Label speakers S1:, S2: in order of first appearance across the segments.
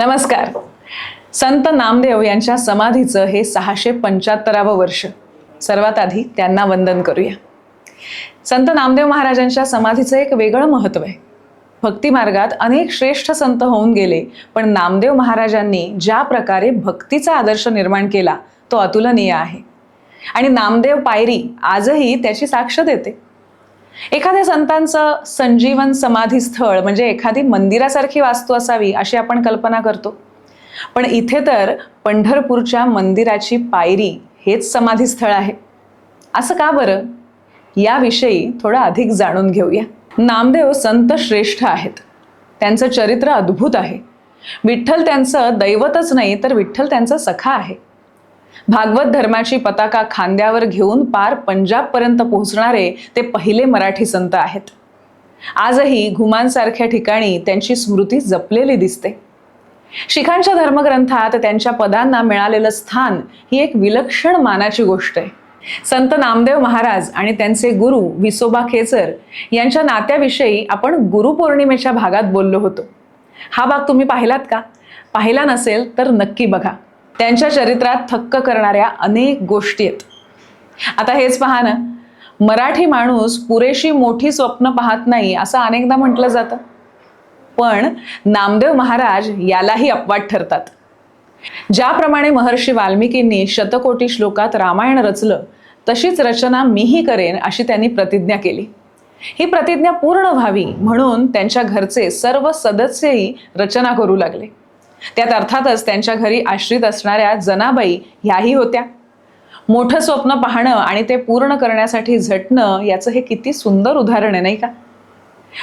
S1: नमस्कार. संत नामदेव यांच्या समाधीचं हे सहाशे पंच्याहत्तरावं वर्ष. सर्वात आधी त्यांना वंदन करूया. संत नामदेव महाराजांच्या समाधीचं एक वेगळं महत्त्व आहे. भक्ती मार्गात अनेक श्रेष्ठ संत होऊन गेले पण नामदेव महाराजांनी ज्या प्रकारे भक्तीचा आदर्श निर्माण केला तो अतुलनीय आहे. आणि नामदेव पायरी आजही त्याची साक्ष देते. एखाद्या संतांचं संजीवन समाधी स्थळ म्हणजे एखादी मंदिरासारखी वास्तू असावी अशी आपण कल्पना करतो. पण इथे तर पंढरपूरच्या मंदिराची पायरी हेच समाधी स्थळ आहे. असं का बरं? याविषयी थोडं अधिक जाणून घेऊया. नामदेव संत श्रेष्ठ आहेत. त्यांचं चरित्र अद्भुत आहे. विठ्ठल त्यांचं दैवतच नाही तर विठ्ठल त्यांचा सखा आहे. भागवत धर्माची पताका खांद्यावर घेऊन पार पंजाबपर्यंत पोहोचणारे ते पहिले मराठी संत आहेत. आजही घुमांसारख्या ठिकाणी त्यांची स्मृती जपलेली दिसते. शिखांच्या धर्मग्रंथात त्यांच्या पदांना मिळालेलं स्थान ही एक विलक्षण मानाची गोष्ट आहे. संत नामदेव महाराज आणि त्यांचे गुरु विसोबा खेचर यांच्या नात्याविषयी आपण गुरुपौर्णिमेच्या भागात बोललो होतो. हा भाग तुम्ही पाहिलात का? पाहिला नसेल तर नक्की बघा. त्यांच्या चरित्रात थक्क करणाऱ्या अनेक गोष्टी आहेत. आता हेच पहा ना. मराठी माणूस पुरेशी मोठी स्वप्न पाहत नाही असं अनेकदा म्हटलं जातं. पण नामदेव महाराज यालाही अपवाद ठरतात. ज्याप्रमाणे महर्षी वाल्मिकींनी शतकोटी श्लोकात रामायण रचलं तशीच रचना मीही करेन अशी त्यांनी प्रतिज्ञा केली. ही प्रतिज्ञा पूर्ण व्हावी म्हणून त्यांच्या घरचे सर्व सदस्यही रचना करू लागले. त्यात अर्थातच त्यांच्या घरी आश्रित असणाऱ्या जनाबाई ह्याही होत्या. मोठं स्वप्न पाहणं आणि ते पूर्ण करण्यासाठी झटणं याचं हे किती सुंदर उदाहरण आहे नाही का?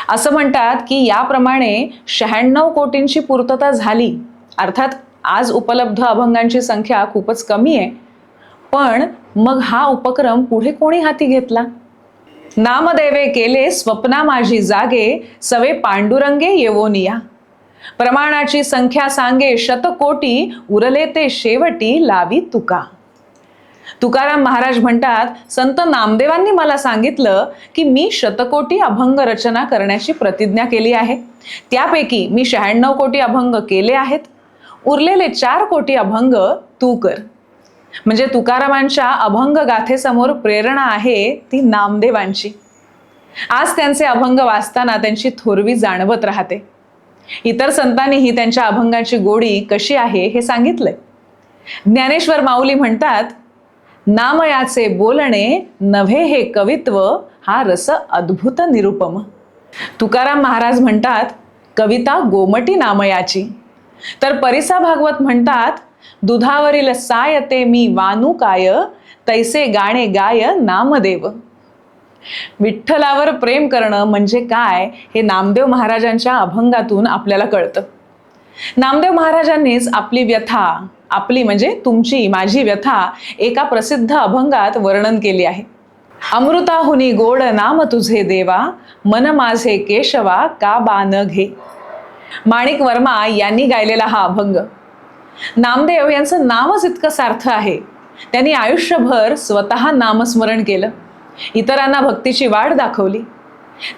S1: असं म्हणतात की याप्रमाणे शहाण्णव कोटींची पूर्तता झाली. अर्थात आज उपलब्ध अभंगांची संख्या खूपच कमी आहे. पण मग हा उपक्रम पुढे कोणी हाती घेतला? नामदेवे केले स्वप्ना माझी जागे सवे पांडुरंगे येवोनिया. प्रमाणाची संख्या सांगे शतकोटी उरले ते शेवटी लावी तुका. तुकाराम महाराज म्हणतात संत नामदेवांनी मला सांगितलं की मी शतकोटी अभंग रचना करण्याची प्रतिज्ञा केली आहे. त्यापैकी मी शहाण्णव कोटी अभंग केले आहेत. उरलेले चार कोटी अभंग तू कर. म्हणजे तुकारामांच्या अभंग गाथेसमोर प्रेरणा आहे ती नामदेवांची. आज त्यांचे अभंग वाचताना त्यांची थोरवी जाणवत राहते. इतर संतांनीही त्यांच्या अभंगाची गोडी कशी आहे हे सांगितलंय. ज्ञानेश्वर माऊली म्हणतात नामयाचे बोलणे नव्हे हे कवित्व हा रस अद्भुत निरुपम. तुकाराम महाराज म्हणतात कविता गोमटी नामयाची. तर परिसा भागवत म्हणतात दुधावरील सायते मी वानू काय तैसे गाणे गाय नामदेव. विठ्ठलावर प्रेम करणं म्हणजे काय हे नामदेव महाराजांच्या अभंगातून आपल्याला कळतं. नामदेव महाराजांनीच आपली व्यथा आपली म्हणजे तुमची माझी व्यथा एका प्रसिद्ध अभंगात वर्णन केली आहे. अमृताहुनी गोड नाम तुझे देवा मन माझे केशवा का बान घे. माणिक वर्मा यांनी गायलेला हा अभंग. नामदेव यांचं नामच इतकं सार्थ आहे. त्यांनी आयुष्यभर स्वतः नामस्मरण केलं. इतरांना भक्तीची वाट दाखवली.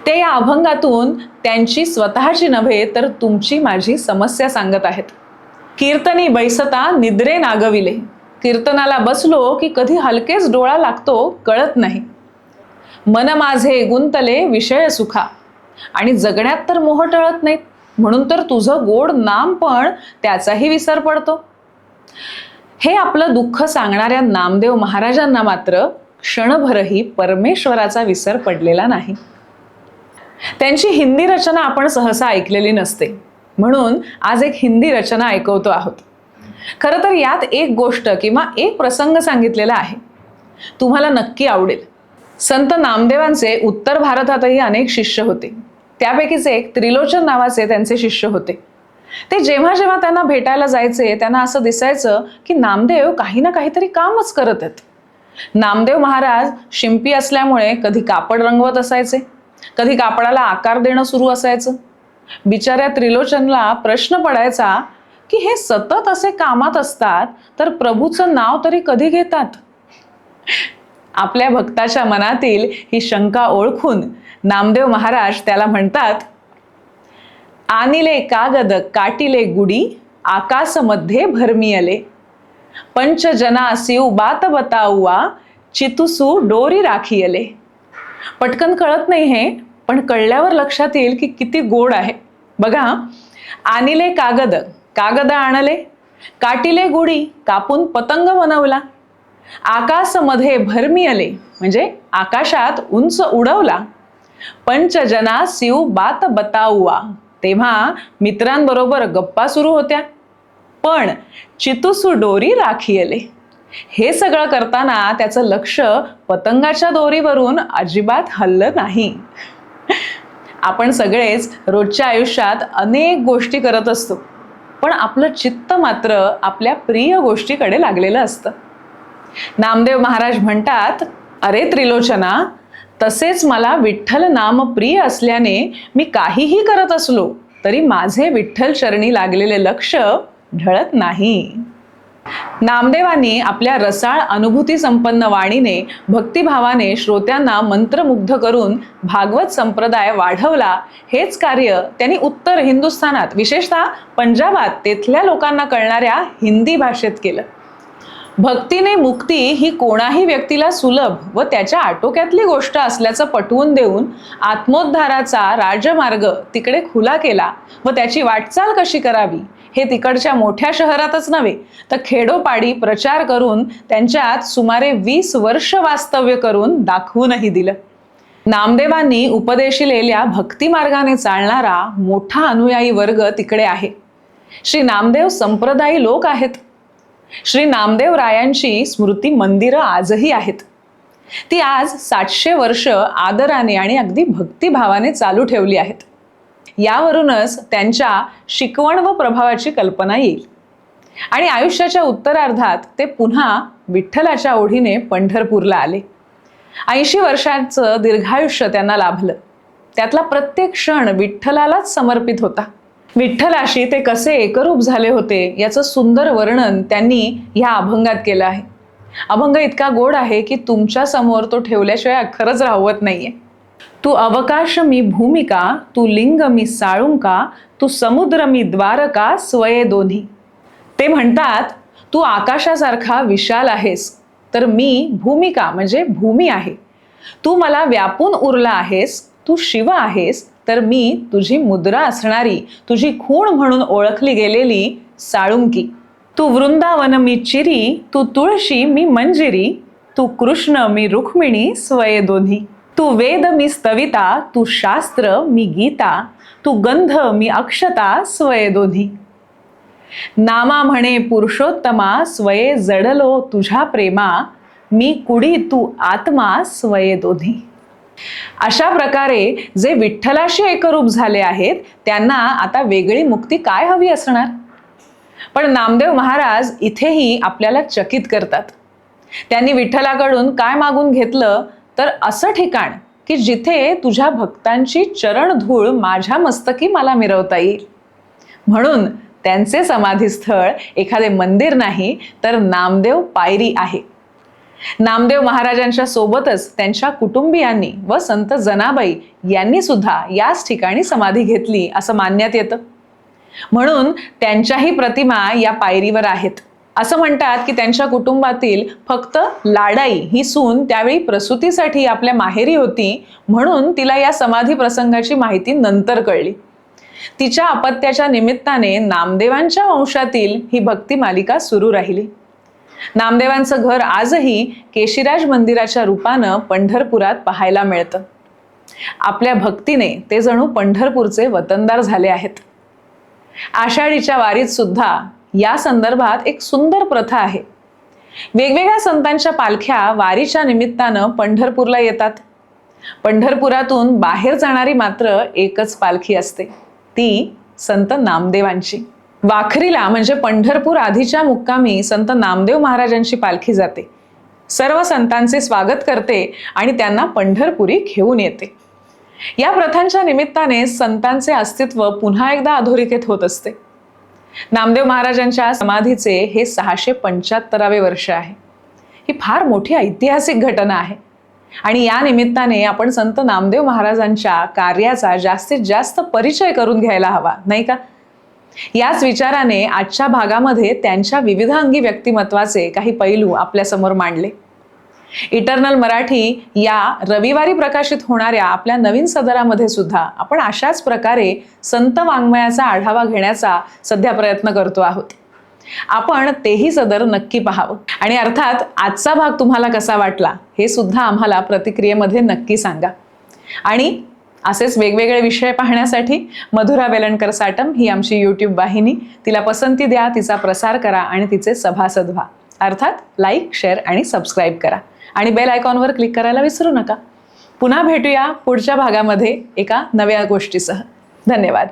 S1: ते या अभंगातून त्यांची स्वतःची नव्हे तर तुमची माझी समस्या सांगत आहेत. कीर्तनी बैसता निद्रे नागविले. कीर्तनाला बसलो की कधी हलकेच डोळा लागतो कळत नाही. मन माझे गुंतले विषय सुखा. आणि जगण्यात तर मोह टळत नाहीत. म्हणून तर तुझं गोड नाम पण त्याचाही विसर पडतो. हे आपलं दुःख सांगणाऱ्या नामदेव महाराजांना मात्र क्षणभरही परमेश्वराचा विसर पडलेला नाही. त्यांची हिंदी रचना आपण सहसा ऐकलेली नसते. म्हणून आज एक हिंदी रचना ऐकवतो आहोत. खरं तर यात एक गोष्ट किंवा एक प्रसंग सांगितलेला आहे. तुम्हाला नक्की आवडेल. संत नामदेवांचे उत्तर भारतातही अनेक शिष्य होते. त्यापैकीच एक त्रिलोचन नावाचे त्यांचे शिष्य होते. ते जेव्हा जेव्हा त्यांना भेटायला जायचे त्यांना असं दिसायचं की नामदेव काही ना काहीतरी कामच करत आहेत. नामदेव महाराज शिंपी असल्यामुळे कधी कापड रंगवत असायचे. कधी कापडाला आकार देणं सुरू असायचं. बिचाऱ्या त्रिलोचनला प्रश्न पडायचा की हे सतत असे कामात असतात तर प्रभूचं नाव तरी कधी घेतात? आपल्या भक्ताच्या मनातील ही शंका ओळखून नामदेव महाराज त्याला म्हणतात आनिले कागद काटिले गुडी आकाशमध्ये भरमियले. पंचजना शिव बात बताऊआ चितुसू डोरी राखियले पटकन कळत नाही हे पण कळल्यावर लक्षात येईल की किती गोड आहे बघा आणिले कागद कागद आणले काटिले गुढी कापून पतंग बनवला आकाशमध्ये भरमियले म्हणजे आकाशात उंच उडवला पंचजना शिव बात बताऊआ तेव्हा मित्रांबरोबर गप्पा सुरू होत्या पण चितुसू डोरी राखियले. हे सगळं करताना त्याचं लक्ष पतंगाच्या दोरीवरून अजिबात हल्लं नाही. आपण सगळेच रोजच्या आयुष्यात अनेक गोष्टी करत असतो पण आपलं चित्त मात्र आपल्या प्रिय गोष्टीकडे लागलेलं असतं. नामदेव महाराज म्हणतात अरे त्रिलोचना तसेच मला विठ्ठल नाम प्रिय असल्याने मी काहीही करत असलो तरी माझे विठ्ठल चरणी लागलेले लक्ष ढळत नाही. नामदेवांनी आपल्या रसाळ अनुभूती संपन्न वाणीने भक्तिभावाने श्रोत्यांना मंत्रमुग्ध करून भागवत संप्रदाय वाढवला. हेच कार्य त्यांनी उत्तर हिंदुस्थानात विशेषतः पंजाबात तेथल्या लोकांना कळणाऱ्या हिंदी भाषेत केलं. भक्तीने मुक्ती ही कोणाही व्यक्तीला सुलभ व त्याच्या आटोक्यातली गोष्ट असल्याचं पटवून देऊन आत्मोद्धाराचा राजमार्ग तिकडे खुला केला व त्याची वाटचाल कशी करावी हे तिकडच्या मोठ्या शहरातच नव्हे तर खेडोपाडी प्रचार करून त्यांच्यात सुमारे वीस वर्ष वास्तव्य करून दाखवूनही दिलं. नामदेवांनी उपदेशिलेल्या भक्तिमार्गाने चालणारा मोठा अनुयायी वर्ग तिकडे आहे. श्री नामदेव संप्रदायी लोक आहेत. श्री नामदेव रायांची स्मृती मंदिरं आजही आहेत. ती आज सातशे वर्ष आदराने आणि अगदी भक्तिभावाने चालू ठेवली आहेत. यावरूनच त्यांच्या शिकवण व प्रभावाची कल्पना येईल. आणि आयुष्याच्या उत्तरार्धात ते पुन्हा विठ्ठलाच्या ओढीने पंढरपूरला आले. ऐंशी वर्षांचं दीर्घायुष्य त्यांना लाभलं. त्यातला प्रत्येक क्षण विठ्ठलालाच समर्पित होता. विठ्ठलाशी ते कसे एकरूप झाले होते याचं सुंदर वर्णन त्यांनी ह्या अभंगात केलं आहे. अभंग इतका गोड आहे की तुमच्यासमोर तो ठेवल्याशिवाय खरंच राहवत नाहीये. तू अवकाश मी भूमिका तू लिंग मी साळुंका तू समुद्र मी द्वारका स्वये दोन्ही. ते म्हणतात तू आकाशासारखा विशाल आहेस तर मी भूमिका म्हणजे भूमी आहे. तू मला व्यापून उरला आहेस तू शिव आहेस तर मी तुझी मुद्रा असणारी तुझी खूण म्हणून ओळखली गेलेली साळुंकी. तू वृंदावन मी चिरी तू तुळशी मी मंजिरी तू कृष्ण मी रुक्मिणी स्वये दोन्ही. तू वेद मी स्तविता तू शास्त्र मी गीता तू गंध मी अक्षता स्वये दोन्ही. नामा म्हणे पुरुषोत्तमा स्वये जडलो तुझ्या प्रेमा मी कुडी तू आत्मा स्वये दोन्ही. अशा प्रकारे जे विठ्ठलाशी एकरूप झाले आहेत त्यांना आता वेगळी मुक्ती काय हवी असणार? पण नामदेव महाराज इथेही आपल्याला चकित करतात. त्यांनी विठ्ठलाकडून काय मागून घेतलं? तर असं ठिकाण की जिथे तुझ्या भक्तांची चरण धूळ माझ्या मस्तकी मला मिरवता येईल म्हणून त्यांचे समाधीस्थळ एखादे मंदिर नाही तर नामदेव पायरी आहे. नामदेव महाराजांच्या सोबतच त्यांच्या कुटुंबियांनी व संत जनाबाई यांनी सुद्धा याच ठिकाणी समाधी घेतली असं मानण्यात येतं. म्हणून त्यांच्याही प्रतिमा या पायरीवर आहेत. असं म्हणतात की त्यांच्या कुटुंबातील फक्त लाडाई ही सून त्यावेळी प्रसूतीसाठी आपल्या माहेरी होती म्हणून तिला या समाधी प्रसंगाची माहिती नंतर कळली. तिच्या अपत्याच्या निमित्ताने नामदेवांच्या वंशातील ही भक्ती मालिका सुरू राहिली. नामदेवांचं घर आजही केशिराज मंदिराच्या रूपानं पंढरपुरात पाहायला मिळतं. आपल्या भक्तीने ते जणू पंढरपूरचे वतनदार झाले आहेत. आषाढीच्या वारीत सुद्धा या संदर्भात एक सुंदर प्रथा आहे. वेगवेगळ्या संतांच्या पालख्या वारीच्या निमित्तानं पंढरपूरला येतात. पंढरपुरातून बाहेर जाणारी मात्र एकच पालखी असते ती संत नामदेवांची. वाखरीला म्हणजे पंढरपूर आधीच्या मुक्कामी संत नामदेव महाराजांची पालखी जाते. सर्व संतांचे स्वागत करते आणि त्यांना पंढरपुरी घेऊन येते. या प्रथांच्या निमित्ताने संतांचे अस्तित्व पुन्हा एकदा अधोरेखित होत असते. नामदेव महाराजांच्या समाधीचे हे सहाशे पंच्याहत्तरावे वर्ष आहे. ही फार मोठी ऐतिहासिक घटना आहे. आणि या निमित्ताने आपण संत नामदेव महाराजांच्या कार्याचा जास्तीत जास्त परिचय करून घ्यायला हवा नाही का? याच विचाराने आजच्या भागामध्ये त्यांच्या विविध अंगी व्यक्तिमत्वाचे काही पैलू आपल्यासमोर मांडले. इटर्नल मराठी या रविवारी प्रकाशित होणाऱ्या आपल्या नवीन सदरामध्ये सुद्धा आपण अशाच प्रकारे संत वाङ्मयाचा आढावा घेण्याचा सध्या प्रयत्न करतो आहोत. आपण तेही सदर नक्की पाहावं. आणि अर्थात आजचा भाग तुम्हाला कसा वाटला हे सुद्धा आम्हाला प्रतिक्रियेमध्ये नक्की सांगा. आणि असेच वेगवेगळे विषय पाहण्यासाठी मधुरा वेलणकर साटम ही आमची यूट्यूब वाहिनी. तिला पसंती द्या तिचा प्रसार करा आणि तिचे सभासद व्हा अर्थात लाईक शेअर आणि सबस्क्राईब करा. आणि बेल आयकॉनवर क्लिक करायला विसरू नका. पुन्हा भेटूया पुढच्या भागामध्ये एका नव्या गोष्टीसह. धन्यवाद.